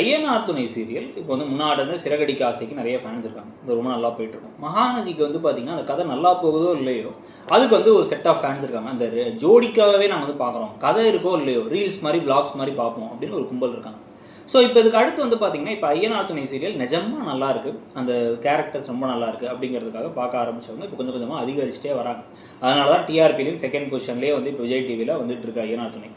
ஐயனார் துணை சீரியல் இப்போ வந்து முன்னாடி வந்து சிறகடிக்க ஆசைக்கு நிறைய ஃபேன்ஸ் இருக்காங்க. இது ரொம்ப நல்லா போயிட்டுருக்கும். மகாநதிக்கு வந்து பார்த்தீங்கன்னா அந்த கதை நல்லா போகுதோ இல்லையோ அதுக்கு வந்து ஒரு செட் ஆஃப் ஃபேன்ஸ் இருக்காங்க. அந்த ஜோடிக்காகவே நம்ம வந்து பார்க்குறோம் கதை இருக்கோ இல்லையோ ரீல்ஸ் மாதிரி பிளாக்ஸ் மாதிரி பார்ப்போம் அப்படின்னு ஒரு கும்பல் இருக்காங்க. ஸோ இப்போ இதுக்கு அடுத்து வந்து பார்த்தீங்கன்னா இப்போ ஐயனார் துணை சீரியல் நிஜமாக நல்லாயிருக்கு அந்த கேரக்டர்ஸ் ரொம்ப நல்லா இருக்குது அப்படிங்கிறதுக்காக பார்க்க ஆரம்பிச்சவங்க இப்போ கொஞ்சம் கொஞ்சமாக அதிகரிச்சுட்டே வராங்க. அதனால தான் டிஆர்பிலையும் செகண்ட் பொசிஷன்லேயே வந்து இப்போ விஜய் டிவியில் வந்துட்டு இருக்கு ஐயனார் துணை.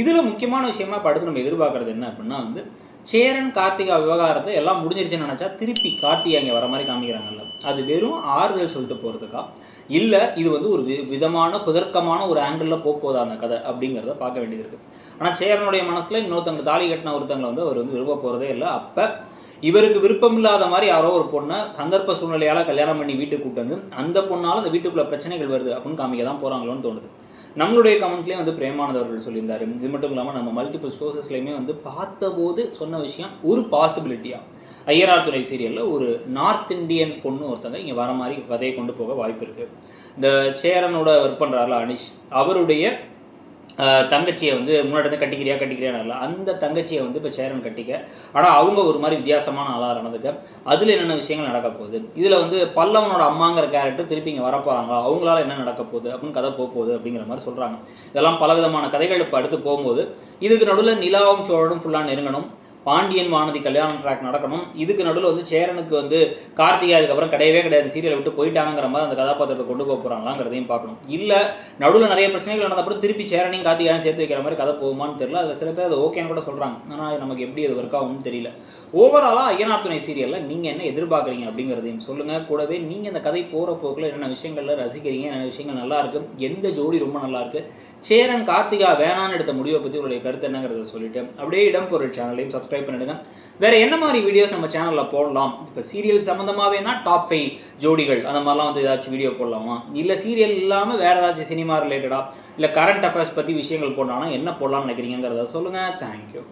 இதில் முக்கியமான விஷயமா இப்போ அடுத்து நம்ம எதிர்பார்க்குறது என்ன அப்படின்னா வந்து சேரன் கார்த்திகா விவகாரத்தை எல்லாம் முடிஞ்சிருச்சுன்னு நினச்சா திருப்பி கார்த்திகா இங்கே வர மாதிரி காமிக்கிறாங்கல்ல. அது வெறும் ஆறுதல் சொல்லிட்டு போகிறதுக்கா இல்லை இது வந்து ஒரு வி- விதமான குதர்க்கமான ஒரு ஆங்கிளில் போகுதா அந்த கதை அப்படிங்கிறத பார்க்க வேண்டியது இருக்குது ஆனால் சேரனுடைய மனசில் இன்னொருத்தங்க தாலி கட்டின ஒருத்தங்களை வந்து அவர் வந்து விரும்ப போகிறதே இல்லை. அப்போ இவருக்கு விருப்பம் இல்லாத மாதிரி யாரோ ஒரு பொண்ணை சந்தர்ப்ப சூழ்நிலையால் கல்யாணம் பண்ணி வீட்டுக்கு கூட்டு வந்து அந்த பொண்ணால் அந்த வீட்டுக்குள்ள பிரச்சனைகள் வருது அப்படின்னு காமிக்க தான் போகிறாங்களோன்னு தோணுது. நம்மளுடைய கமெண்ட்லேயும் வந்து பிரேமானந்தவர்கள் சொல்லியிருந்தார். இது மட்டும் இல்லாமல் நம்ம மல்டிபிள் சோர்சஸ்லையுமே வந்து பார்த்தபோது சொன்ன விஷயம் ஒரு பாசிபிலிட்டியாக ஐயனார் துறை சீரியலில் ஒரு நார்த் இந்தியன் பொண்ணு ஒருத்தங்க இங்கே வர மாதிரி கதையை கொண்டு போக வாய்ப்பு இருக்குது இந்த சேரனோட ஒர்க் பண்ணுறாருல அனிஷ் அவருடைய தங்கச்சியை வந்து முன்னாடி இருந்து கட்டிக்கிறியா கட்டிக்கிறியான்னு அந்த தங்கச்சியை வந்து இப்போ சேரன் கட்டிக்க. ஆனால் அவங்க ஒரு மாதிரி வித்தியாசமான ஆளாக நடந்துக்க. அதில் என்னென்ன விஷயங்கள் நடக்க போகுது? இதில் வந்து பல்லவனோட அம்மாங்கிற கேரக்டர் திருப்பி இங்கே வரப்போகிறாங்களா அவங்களால என்ன நடக்க போகுது? அப்படின்னு கதை போக போகுது அப்படிங்கிற மாதிரி சொல்கிறாங்க இதெல்லாம் பலவிதமான கதைகள் இப்போ அடுத்து போகும்போது இதுக்கு நடுவில் நிலாவும் சோழனும் ஃபுல்லாக நெருங்கணும். பாண்டியன் வானதி கல்யாணம் ட்ராக் நடக்கணும். இதுக்கு நடுவில் வந்து சேரனுக்கு வந்து கார்த்திகா அதுக்கப்புறம் கிடையவே கிடையாது. சீரியலை விட்டு போயிட்டாங்கிற மாதிரி அந்த கதாபாத்திரத்தை கொண்டு போக போகிறாங்களாங்கிறதையும் பார்க்கணும். இல்லை நடுவில் நிறைய பிரச்சனைகள் நடந்தப்பறம் திருப்பி சேரனையும் கார்த்திகாயும் சேர்த்து வைக்கிற மாதிரி கதை போகுமான்னு தெரியல. அதில் சில பேர் அது ஓகேன்னு கூட சொல்கிறாங்க ஆனால் நமக்கு எப்படி அது ஒர்க் ஆகும்னு தெரியல. ஓவராலாக ஐயனார் துணை சீரியலில் நீங்கள் என்ன எதிர்பார்க்குறீங்க அப்படிங்கிறதையும் சொல்லுங்கள் கூடவே நீங்கள் இந்த கதை போகிற போக்கில் என்னென்ன விஷயங்களில் ரசிக்கிறீங்க என்னென்ன விஷயங்கள் நல்லா இருக்கு எந்த ஜோடி ரொம்ப நல்லா இருக்கு சேரன் கார்த்திகா வேணான்னு எடுத்த முடிவை பற்றி உங்களுடைய கருத்து என்னங்கிறத சொல்லிட்டு அப்படியே இடம் பொருள் சேனலையும் சப்ஸ்கிரைப் பண்ணிடுங்க. வேற என்ன மாதிரி வீடியோஸ் நம்ம சேனலில் போடலாம்? இப்போ சீரியல் சம்மந்தமாகவேனா டாப் ஃபைவ் ஜோடிகள். அந்த மாதிரிலாம் வந்து ஏதாச்சும் வீடியோ போடலாமா? இல்லை சீரியல் இல்லாமல் வேற ஏதாச்சும் சினிமா ரிலேட்டடாக இல்லை கரண்ட் அஃபேர்ஸ் பற்றி விஷயங்கள் போடலாம்னா என்ன போடலாம்னு நினைக்கிறீங்கிறத சொல்லுங்கள் தேங்க்யூ